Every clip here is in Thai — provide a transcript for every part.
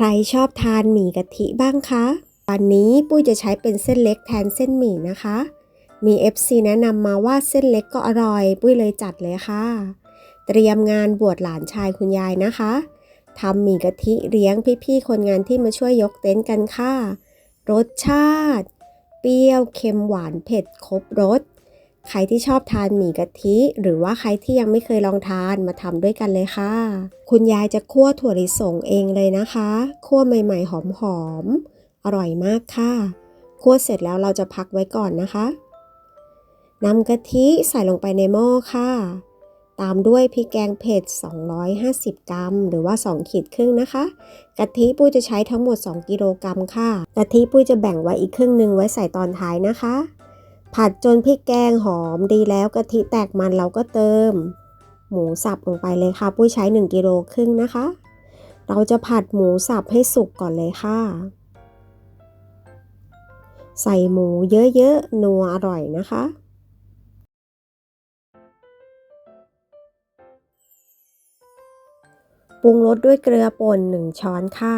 ใครชอบทานหมี่กะทิบ้างคะวันนี้ปุ้ยจะใช้เป็นเส้นเล็กแทนเส้นหมี่นะคะ มี FC แนะนำมาว่าเส้นเล็กก็อร่อย ปุ้ยเลยจัดเลยค่ะ เตรียมงานบวชหลานชายคุณยายนะคะทำหมี่กะทิเลี้ยงพี่ๆคนงานที่มาช่วยยกเต็นท์กันค่ะ รสชาติ เปรี้ยวเค็มหวานเผ็ดครบรส ใครที่ชอบทานหมี่กะทิ หรือว่าใครที่ยังไม่เคยลองทานมาทำด้วยกันเลยค่ะ คุณยายจะคั่วถั่วลิสงเองเลยนะคะคั่วใหม่ๆหอมๆอร่อยมากค่ะคั่วเสร็จแล้วเราจะพักไว้ก่อนนะคะนำกะทิใส่ลงไปในหม้อค่ะ ตามด้วยพริกแกงเผ็ด 250 กรัม หรือว่า 2 ขีดครึ่งนะคะ กะทิปุ้ยจะใช้ทั้งหมด 2 กิโลกรัมค่ะ กะทิปุ้ยจะแบ่งไว้อีกครึ่งหนึ่งไว้ใส่ตอนท้ายนะคะ ผัดจนพริกแกงหอมดีแล้วกะทิแตกมันเราก็เติม หมูสับลงไปเลยค่ะ ปุ้ยใช้ 1กิโลครึ่งนะคะ เราจะผัดหมูสับให้สุกก่อนเลยค่ะ ใส่หมูเยอะๆนัวอร่อยนะคะปรุงรสด้วยเกลือป่น 1 ช้อนค่ะ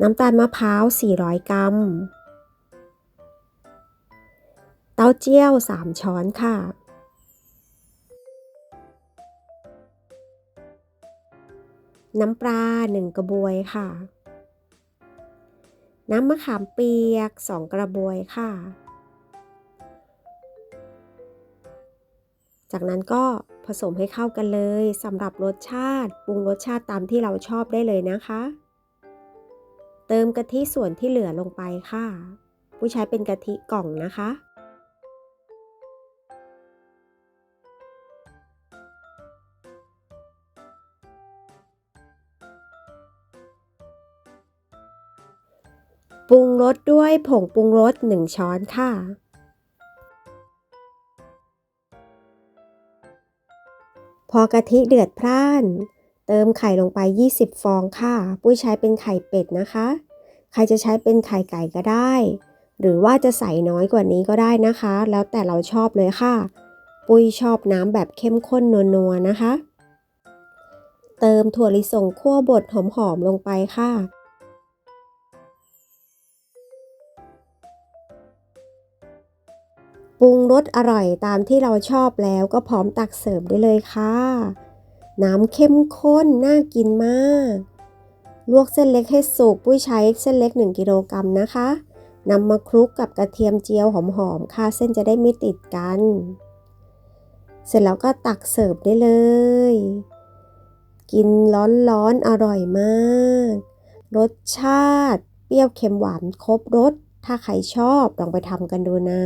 น้ำตาลมะพร้าว 400 กรัม เต้าเจี้ยว 3 ช้อนค่ะ น้ำปลา 1 กระบวยค่ะ น้ำมะขามเปียก 2 กระบวยค่ะ จากนั้นก็ผสมให้เข้ากันเลยสำหรับรสชาติปรุงรสชาติตามที่เราชอบได้เลยนะคะ เติมกะทิส่วนที่เหลือลงไปค่ะ ผู้ใช้เป็นกะทิกล่องนะคะ ปรุงรสด้วยผงปรุงรส 1 ช้อนค่ะ พอกะทิเดือดพล่าน เติมไข่ลงไป 20 ฟองค่ะ ปุ้ยใช้เป็นไข่เป็ดนะคะ ใครจะใช้เป็นไข่ไก่ก็ได้ หรือว่าจะใส่น้อยกว่านี้ก็ได้นะคะ แล้วแต่เราชอบเลยค่ะ ปุ้ยชอบน้ำแบบเข้มข้นนัวๆนะคะ เติมถั่วลิสงคั่วบดหอมๆลงไปค่ะ ปรุงรสอร่อยตามที่เราชอบแล้วก็พร้อมตักเสิร์ฟได้เลยค่ะ น้ำเข้มข้น น่ากินมาก ลวกเส้นเล็กให้สุกปุ้ยใช้เส้นเล็ก 1 กิโลกรัมนะคะนำมาคลุกกับกระเทียมเจียวหอมๆค่ะเส้นจะได้ไม่ติดกัน เสร็จแล้วก็ตักเสิร์ฟได้เลย กินร้อนๆอร่อยมาก รสชาติ เปรี้ยวเค็มหวานครบรสถ้าใครชอบลองไปทำกันดูนะ